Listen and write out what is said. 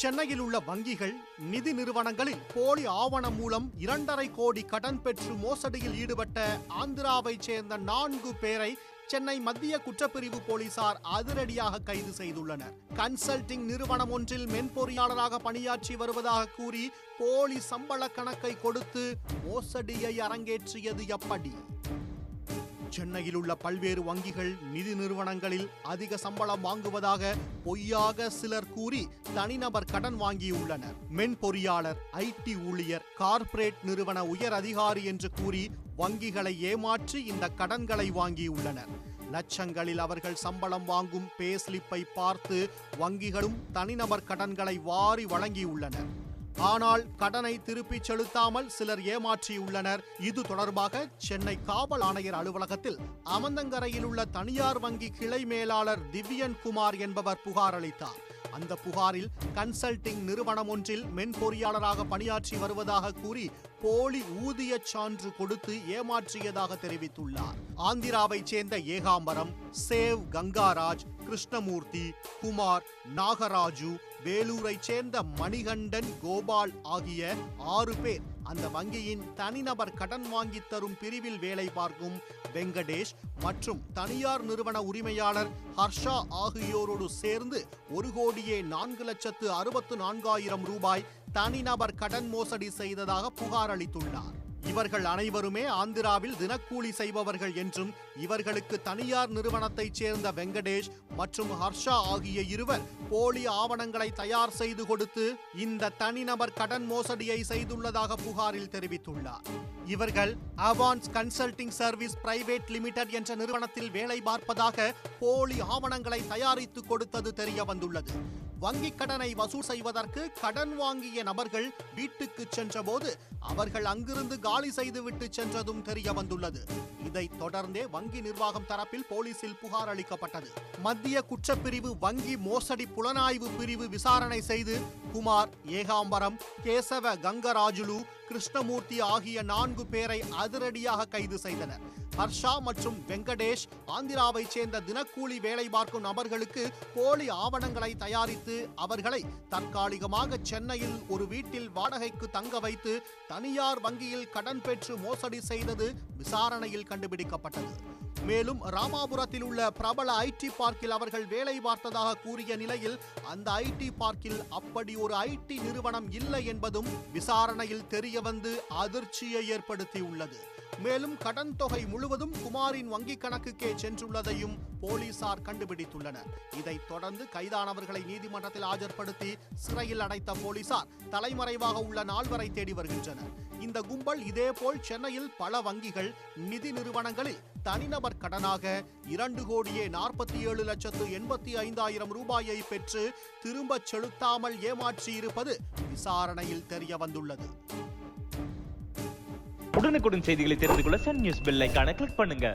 சென்னையில் உள்ள வங்கிகள் நிதி நிறுவனங்களில் போலி ஆவணம் மூலம் இரண்டரை கோடி கடன் பெற்று மோசடியில் ஈடுபட்ட ஆந்திராவைச் சேர்ந்த நான்கு பேரை சென்னை மத்திய குற்றப்பிரிவு போலீசார் அதிரடியாக கைது செய்துள்ளனர். கன்சல்டிங் நிறுவனம் ஒன்றில் மென்பொறியாளராக பணியாற்றி வருவதாக கூறி போலி சம்பள கணக்கை கொடுத்து மோசடியை அரங்கேற்றியது எப்படி? சென்னையில் உள்ள பல்வேறு வங்கிகள் நிதி நிறுவனங்களில் அதிக சம்பளம் வாங்குவதாக பொய்யாக சிலர் கூறி தனிநபர் கடன் வாங்கியுள்ளனர். மென்பொறியாளர் ஐடி ஊழியர் கார்ப்பரேட் நிறுவன உயர் அதிகாரி என்று கூறி வங்கிகளை ஏமாற்றி இந்த கடன்களை வாங்கியுள்ளனர். லட்சங்களில் அவர்கள் சம்பளம் வாங்கும் பே ஸ்லிப்பை பார்த்து வங்கிகளும் தனிநபர் கடன்களை வாரி வழங்கியுள்ளனர். ஆனால் கடனை திருப்பிச் செலுத்தாமல் சிலர் ஏமாற்றியுள்ளனர். இது தொடர்பாக சென்னை காவல் ஆணையர் அலுவலகத்தில் அமந்தங்கரையில் உள்ள தனியார் வங்கி கிளை மேலாளர் திவ்யன் குமார் என்பவர் புகார் அளித்தார். அந்த புகாரில் கன்சல்டிங் நிறுவனம் ஒன்றில் மென்பொறியாளராக பணியாற்றி வருவதாக கூறி போலி ஊதிய சான்று கொடுத்து ஏமாற்றியதாக தெரிவித்துள்ளார். ஆந்திராவைச் சேர்ந்த ஏகாம்பரம் சேவ் கங்காராஜ் கிருஷ்ணமூர்த்தி குமார் நாகராஜு வேலூரைச் சேர்ந்த மணிகண்டன் கோபால் ஆகிய ஆறு பேர் அந்த வங்கியின் தனிநபர் கடன் வாங்கித் தரும் பிரிவில் வேலை பார்க்கும் வெங்கடேஷ் மற்றும் தனியார் நிறுவன உரிமையாளர் ஹர்ஷா ஆகியோரோடு சேர்ந்து ஒரு கோடியே நான்கு லட்சத்து அறுபத்து நான்காயிரம் ரூபாய் தனிநபர் கடன் மோசடி செய்ததாக புகார் அளித்துள்ளார். இவர்கள் அனைவருமே ஆந்திராவில் தினக்கூலி செய்பவர்கள் என்றும் இவர்களுக்கு தனியார் நிறுவனத்தைச் சேர்ந்த வெங்கடேஷ் மற்றும் ஹர்ஷா ஆகிய இருவர் போலி ஆவணங்களை தயார் செய்து கொடுத்து இந்த தனிநபர் கடன் மோசடியை செய்துள்ளதாக புகாரில் தெரிவித்துள்ளார். இவர்கள் அவான்ஸ் கன்சல்டிங் சர்வீஸ் பிரைவேட் லிமிடெட் என்ற நிறுவனத்தில் வேலை பார்ப்பதாக போலி ஆவணங்களை தயாரித்து கொடுத்தது தெரிய வந்துள்ளது வங்கிக் கடனை வசூல் செய்வதற்கு கடன் வாங்கிய நபர்கள் வீட்டுக்கு சென்றபோது அவர்கள் அங்கிருந்து காலி செய்துவிட்டு சென்றதும் தெரிய வந்துள்ளது இதைத் தொடர்ந்தே வங்கி நிர்வாகம் தரப்பில் போலீசில் புகார் அளிக்கப்பட்டது. மத்திய குற்றப்பிரிவு வங்கி மோசடி புலனாய்வு பிரிவு விசாரணை செய்து குமார் ஏகாம்பரம் கேசவ கங்கராஜுலு கிருஷ்ணமூர்த்தி ஆகிய நான்கு பேரை அதிரடியாக கைது செய்தனர். ஹர்ஷா மற்றும் வெங்கடேஷ் ஆந்திராவைச் சேர்ந்த தினக்கூலி வேலை பார்க்கும் நபர்களுக்கு போலி ஆவணங்களை தயாரித்து அவர்களை தற்காலிகமாக சென்னையில் ஒரு வீட்டில் வாடகைக்கு தங்க வைத்து தனியார் வங்கியில் கடன் பெற்று மோசடி செய்தது விசாரணையில் கண்டுபிடிக்கப்பட்டது. மேலும் ராமாபுரத்தில் உள்ள பிரபல ஐடி பார்க்கில் அவர்கள் வேலை பார்த்ததாக கூறிய நிலையில் அந்த ஐடி பார்க்கில் அப்படி ஒரு ஐடி நிறுவனம் இல்லை என்பதும் விசாரணையில் தெரியவந்து அதிர்ச்சியை ஏற்படுத்தியுள்ளது. மேலும் கடன் தொகை முழுவதும் குமாரின் வங்கிக் கணக்குக்கே சென்றுள்ளதையும் போலீசார் கண்டுபிடித்துள்ளனர். இதைத் தொடர்ந்து கைதானவர்களை நீதிமன்றத்தில் ஆஜர்படுத்தி சிறையில் அடைத்த போலீசார் தலைமறைவாக உள்ள நால்வரை தேடி வருகின்றனர். இந்த கும்பல் இதேபோல் சென்னையில் பல வங்கிகள் நிதி நிறுவனங்களில் தனிநபர் கடனாக இரண்டு கோடியே நாற்பத்தி ஏழு லட்சத்து எண்பத்தி ஐந்தாயிரம் ரூபாயை பெற்று திரும்பச் செலுத்தாமல் ஏமாற்றியிருப்பது விசாரணையில் தெரிய வந்துள்ளது. உடனுக்குடன் செய்திகளை தெரிந்து கொள்ள சன் நியூஸ் பெல்லைக்கான கிளிக் பண்ணுங்க.